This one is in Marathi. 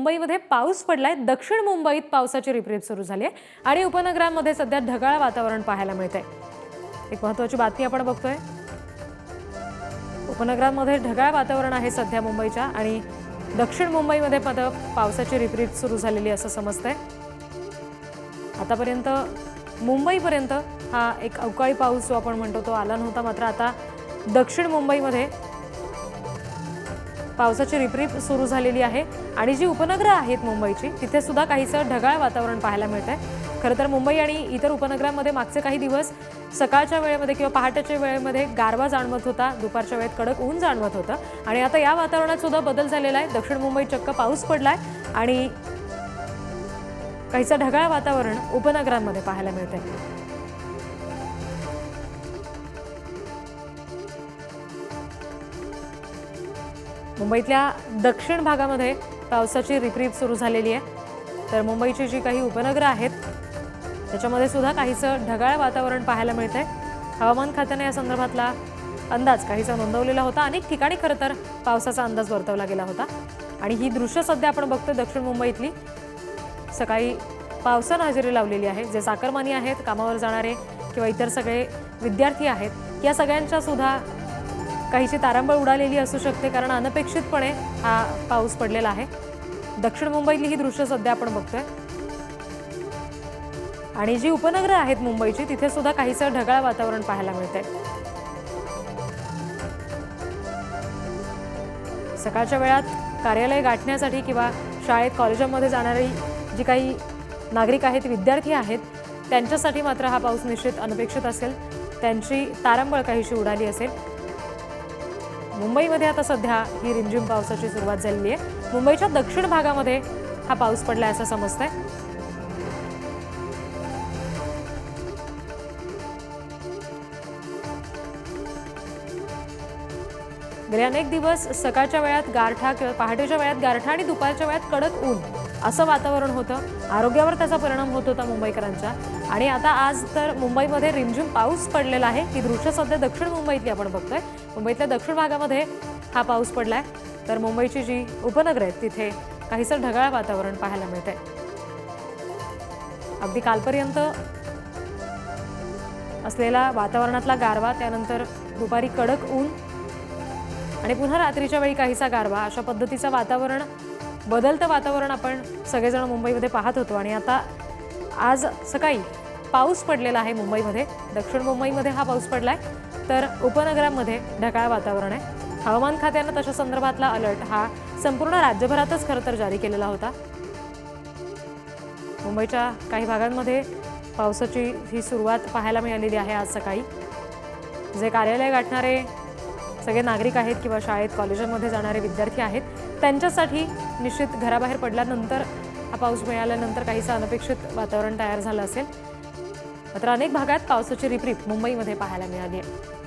मुंबईमध्ये पाऊस पडलाय. दक्षिण मुंबईत पावसाची रिपरिप सुरू झाली आहे आणि उपनगरांमध्ये सध्या ढगाळ वातावरण पाहायला मिळतंय. एक महत्वाची बातमी आपण बघतोय. उपनगरांमध्ये ढगाळ वातावरण आहे सध्या मुंबईच्या आणि दक्षिण मुंबईमध्ये मात्र पावसाची रिपरिप सुरू झालेली असं समजतंय. आतापर्यंत मुंबईपर्यंत हा एक अवकाळी पाऊस जो आपण म्हणतो तो आला नव्हता. मात्र आता दक्षिण मुंबईमध्ये पावसाची रिपरिप सुरू झालेली आहे आणि जी उपनगरं आहेत मुंबईची तिथे सुद्धा काहीसं ढगाळ वातावरण पाहायला मिळतंय. खरं तर मुंबई आणि इतर उपनगरांमध्ये मागचे काही दिवस सकाळच्या वेळेमध्ये किंवा पहाटेच्या वेळेमध्ये गारवा जाणवत होता दुपारच्या वेळेत कडक ऊन जाणवत होतं आणि आता या वातावरणात सुद्धा बदल झालेला आहे. दक्षिण मुंबईत चक्क पाऊस पडलाय आणि काहीचं ढगाळ वातावरण उपनगरांमध्ये पाहायला मिळतंय. मुंबईतल्या दक्षिण भागामध्ये पावसाची रिपरीप सुरू झालेली आहे. तर मुंबईची जी काही उपनगरं आहेत त्याच्यामध्ये सुद्धा काहीसं ढगाळ वातावरण पाहायला मिळतंय. हवामान खात्याने या संदर्भातला अंदाज काहीसा नोंदवलेला होता. अनेक ठिकाणी खरं तर पावसाचा अंदाज वर्तवला गेला होता. आणि ही दृश्य सध्या आपण बघतोय दक्षिण मुंबईतली. सकाळी पावसानं हजेरी लावलेली आहे. जे चाकरमानी आहेत कामावर जाणारे किंवा इतर सगळे विद्यार्थी आहेत या सगळ्यांच्या सुद्धा काहीची तारांबळ उडालेली असू शकते कारण अनपेक्षितपणे हा पाऊस पडलेला आहे. दक्षिण मुंबईतली ही दृश्य सध्या आपण बघतोय. आणि जी उपनगरं आहेत मुंबईची तिथे सुद्धा काहीसं ढगाळ वातावरण पाहायला मिळते सकाळच्या वेळात कार्यालय गाठण्यासाठी किंवा शाळेत कॉलेजामध्ये जाणारी जी काही नागरिक आहेत विद्यार्थी आहेत त्यांच्यासाठी मात्र हा पाऊस निश्चित अनपेक्षित असेल. त्यांची तारांबळ काहीशी उडाली असेल. मुंबईमध्ये आता सध्या ही रिमझिम पावसाची सुरुवात झालेली आहे. मुंबईच्या दक्षिण भागामध्ये हा पाऊस पडलाय असं समजतंय. गेले अनेक दिवस सकाळच्या वेळात गारठा किंवा पहाटेच्या वेळात गारठा आणि दुपारच्या वेळात कडक ऊन. असं वातावरण होतं. आरोग्यावर त्याचा परिणाम होत होता मुंबईकरांच्या आणि आता आज तर मुंबईमध्ये रिमझिम पाऊस पडलेला आहे. ही दृश्य सध्या दक्षिण मुंबईतली आपण बघतोय. मुंबईतल्या दक्षिण भागामध्ये हा पाऊस पडलाय. तर मुंबईची जी उपनगरं आहेत तिथे काहीसं ढगाळ वातावरण पाहायला मिळतंय. अगदी कालपर्यंत असलेला वातावरणातला गारवा त्यानंतर दुपारी कडक ऊन आणि पुन्हा रात्रीच्या वेळी काहीसा गारवा. अशा पद्धतीचं वातावरण बदलतं वातावरण आपण सगळेजण मुंबईमध्ये पाहत होतो. आणि आता आज सकाळी पाऊस पडलेला आहे मुंबईमध्ये. दक्षिण मुंबईमध्ये हा पाऊस पडला आहे तर उपनगरांमध्ये ढगाळ वातावरण आहे. हवामान खात्यानं तशा संदर्भातला अलर्ट हा संपूर्ण राज्यभरातच खरं तर जारी केलेला होता. मुंबईच्या काही भागांमध्ये पावसाची ही सुरुवात पाहायला मिळालेली आहे आज सकाळी. जे कार्यालय गाठणारे सगळे नागरिक आहेत किंवा शाळेत कॉलेजांमध्ये जाणारे विद्यार्थी आहेत त्यांच्यासाठी निश्चित घराबाहेर पडल्यानंतर हा पाऊस मिळाल्यानंतर काहीसं अनपेक्षित वातावरण तयार झालं असेल. मात्र अनेक भागात पावसाची रिपरिप मुंबईमध्ये पाहायला मिळाली आहे.